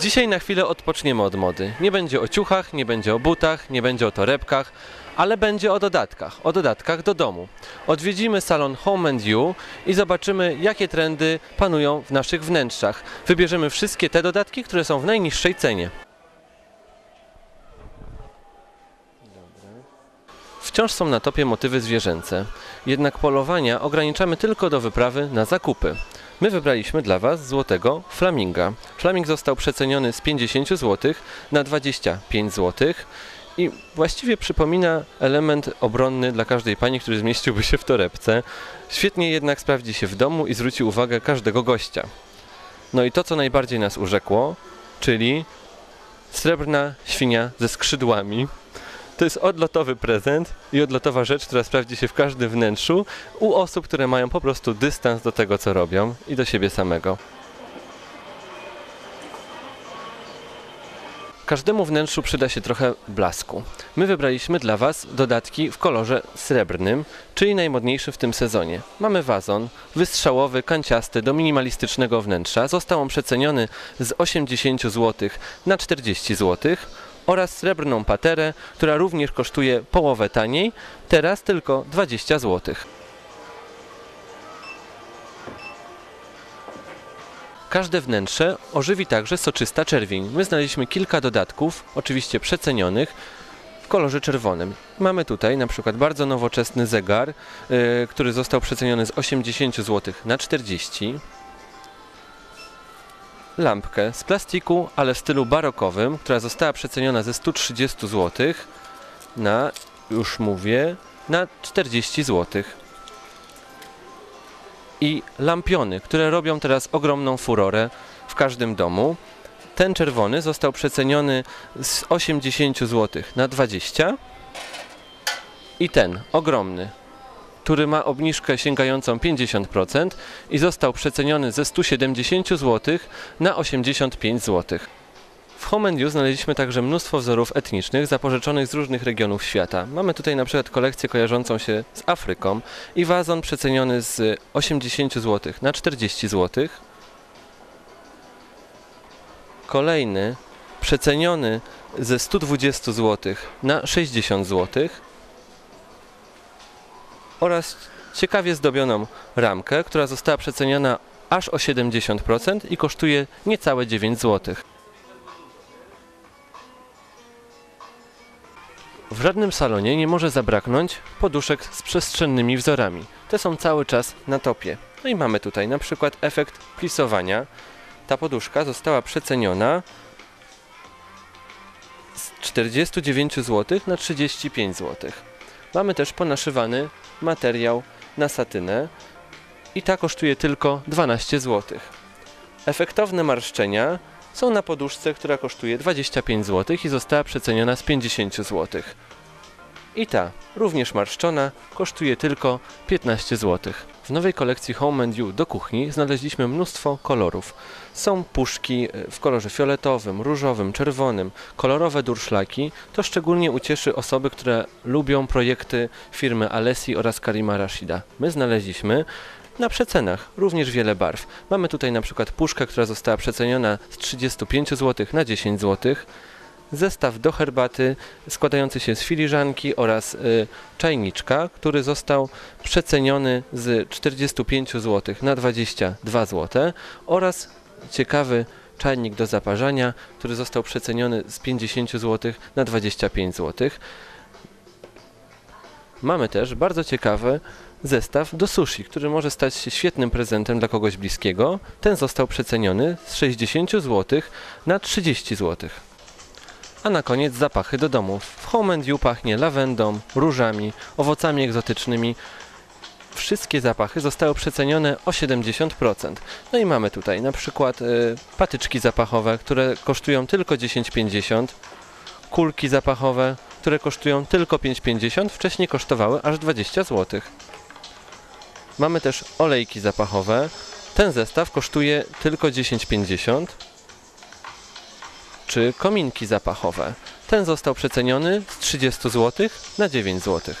Dzisiaj na chwilę odpoczniemy od mody. Nie będzie o ciuchach, nie będzie o butach, nie będzie o torebkach, ale będzie o dodatkach, o dodatkach do domu. Odwiedzimy salon Home and You i zobaczymy, jakie trendy panują w naszych wnętrzach. Wybierzemy wszystkie te dodatki, które są w najniższej cenie. Wciąż są na topie motywy zwierzęce, jednak polowania ograniczamy tylko do wyprawy na zakupy. My wybraliśmy dla Was złotego flaminga. Flaming został przeceniony z 50 zł na 25 zł i właściwie przypomina element obronny dla każdej pani, który zmieściłby się w torebce. Świetnie jednak sprawdzi się w domu i zwróci uwagę każdego gościa. No i to, co najbardziej nas urzekło, czyli srebrna świnia ze skrzydłami. To jest odlotowy prezent i odlotowa rzecz, która sprawdzi się w każdym wnętrzu u osób, które mają po prostu dystans do tego, co robią i do siebie samego. Każdemu wnętrzu przyda się trochę blasku. My wybraliśmy dla Was dodatki w kolorze srebrnym, czyli najmodniejszy w tym sezonie. Mamy wazon wystrzałowy, kanciasty do minimalistycznego wnętrza. Został on przeceniony z 80 zł na 40 zł oraz srebrną paterę, która również kosztuje połowę taniej, teraz tylko 20 zł. Każde wnętrze ożywi także soczysta czerwień. My znaleźliśmy kilka dodatków, oczywiście przecenionych, w kolorze czerwonym. Mamy tutaj na przykład bardzo nowoczesny zegar, yy, który został przeceniony z 80 zł na 40 lampkę z plastiku, ale w stylu barokowym, która została przeceniona ze 130 zł na, już mówię, na 40 zł. I lampiony, które robią teraz ogromną furorę w każdym domu. Ten czerwony został przeceniony z 80 zł na 20 i ten ogromny który ma obniżkę sięgającą 50% i został przeceniony ze 170 zł na 85 zł. W Home You znaleźliśmy także mnóstwo wzorów etnicznych zapożyczonych z różnych regionów świata. Mamy tutaj na przykład kolekcję kojarzącą się z Afryką i wazon przeceniony z 80 zł na 40 zł. Kolejny przeceniony ze 120 zł na 60 zł oraz ciekawie zdobioną ramkę, która została przeceniona aż o 70% i kosztuje niecałe 9 zł. W żadnym salonie nie może zabraknąć poduszek z przestrzennymi wzorami. Te są cały czas na topie. No i mamy tutaj na przykład efekt plisowania. Ta poduszka została przeceniona z 49 zł na 35 zł. Mamy też ponaszywany materiał na satynę i ta kosztuje tylko 12 zł. Efektowne marszczenia są na poduszce, która kosztuje 25 zł i została przeceniona z 50 zł. I ta, również marszczona, kosztuje tylko 15 zł. W nowej kolekcji Home and You do kuchni znaleźliśmy mnóstwo kolorów. Są puszki e, w kolorze fioletowym, różowym, czerwonym, kolorowe durszlaki. To szczególnie ucieszy osoby, które lubią projekty firmy Alessi oraz Karima Rashida. My znaleźliśmy na przecenach również wiele barw. Mamy tutaj na przykład puszkę, która została przeceniona z 35 zł na 10 zł zestaw do herbaty składający się z filiżanki oraz y, czajniczka, który został przeceniony z 45 zł na 22 zł oraz ciekawy czajnik do zaparzania, który został przeceniony z 50 zł na 25 zł. Mamy też bardzo ciekawy zestaw do sushi, który może stać się świetnym prezentem dla kogoś bliskiego. Ten został przeceniony z 60 zł na 30 zł. A na koniec zapachy do domu. W Home and You pachnie lawendą, różami, owocami egzotycznymi. Wszystkie zapachy zostały przecenione o 70%. No i mamy tutaj na przykład y, patyczki zapachowe, które kosztują tylko 10,50. Kulki zapachowe, które kosztują tylko 5,50. Wcześniej kosztowały aż 20 zł. Mamy też olejki zapachowe. Ten zestaw kosztuje tylko 10,50 czy kominki zapachowe. Ten został przeceniony z 30 zł na 9 zł.